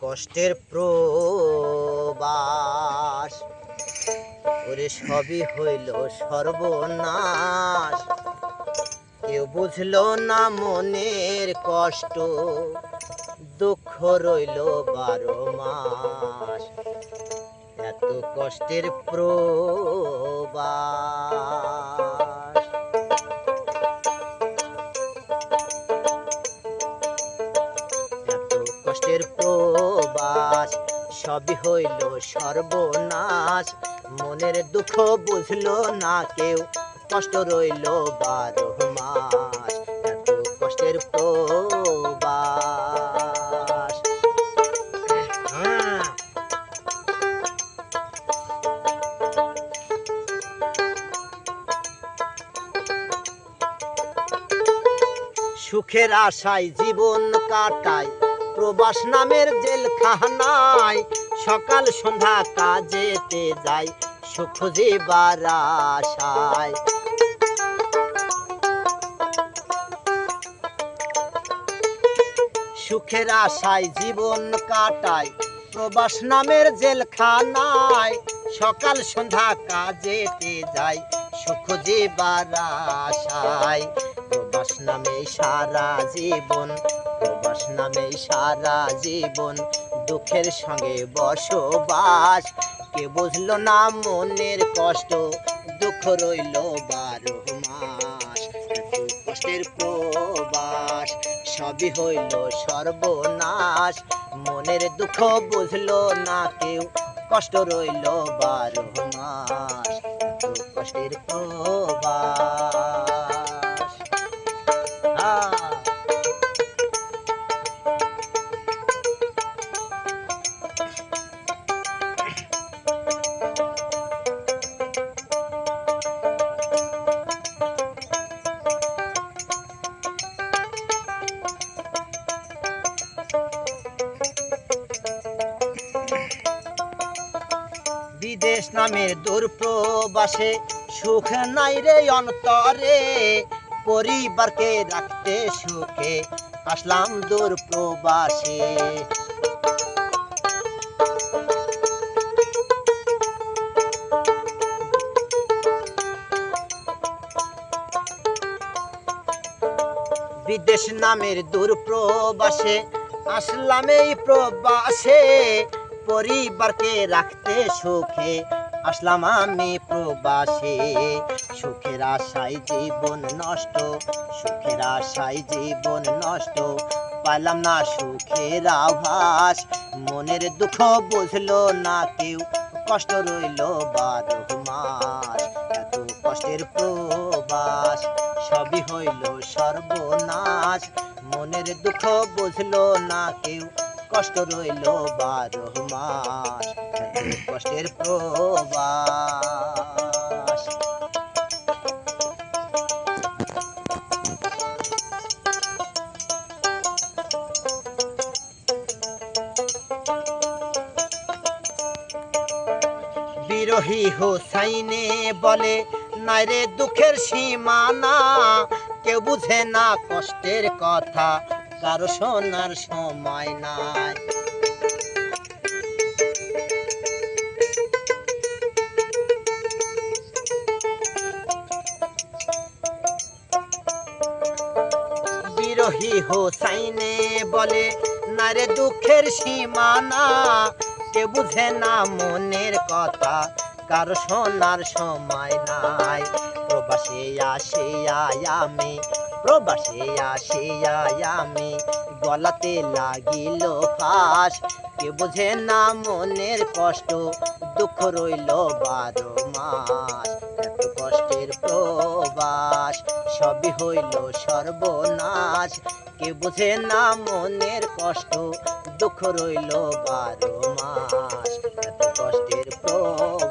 কষ্টের প্রবাস। ওরে সবই হইল সর্বনাশ। কেউ বুঝলো না মনের কষ্ট, দুঃখ রইল বারো মাস। এত কষ্টের প্রবাস। কষ্টের প্রবাস সবই হইল সর্বনাশ। মনের দুঃখ বুঝলো না কেউ কষ্ট রইল বারো মাস। এত কষ্টের প্রবাস। হ্যাঁ। সুখের আশায় জীবন কাটায় প্রবাস নামের জেলখানায় সকাল সন্ধ্যা কাজেতে যায় সুখ যেবার আশায়। সুখের আশায় জীবন কাটায় প্রবাস নামের জেলখানায় সকাল সন্ধ্যা কাজেতে যায় সুখ যেবার আশায়। প্রবাস নামে সারা জীবন, প্রবাস নামে সারা জীবন, দুঃখের সঙ্গে বসবাস। কে বুঝলো না মনের কষ্ট? দুঃখ রইল বারো মাস। কষ্টের প্রবাস, সবই হইল সর্বনাশ। মনের দুঃখ বুঝলো না কেউ, কষ্ট রইল বারো মাস। কষ্টের প্রবাস। বিদেশ নামের দূর প্রবাসে সুখ নাই রে অন্তরে। পরিবারকে রাখতে সুখে আসলাম দূর প্রবাসে। বিদেশ নামের দূর প্রবাসে আসলাম এই প্রবাসে। পরিবারকে রাখতে সুখে আসলাম আমি প্রবাসে। সুখের আশায় জীবন নষ্ট, সুখের আশায় জীবন নষ্ট। পাইলাম না সুখের আভাস, মনের দুঃখ বুঝলো না কেউ। কষ্ট রইল বারো মাস, এত কষ্টের প্রবাস। সবই হইল সর্বনাশ, মনের দুঃখ বুঝলো না কেউ। কষ্ট রইল বারো মাস কষ্টের প্রবাস। বিরোহী হোসাইনে বলে নাইরে দুঃখের সীমানা, কেউ বুঝে না কষ্টের কথা, কারও শোনার সময় নাই। বিরোহী হোসাইনে বলে নারে দুঃখের সীমানা কে বুঝে না মনের কথা, কারও শোনার সময় নাই। প্রবাসে আসিয়া আমি, প্রবাসে আসিয়া আমি, গলাতে লাগিল ফাঁস। কে বুঝে না মনের কষ্ট, দুঃখ রইল বারো মাস। এত কষ্টের প্রবাস, সবই হইল সর্বনাশ। কে বুঝে না মনের কষ্ট দুঃখ রইল বারো মাস। এত কষ্টের প্রবাস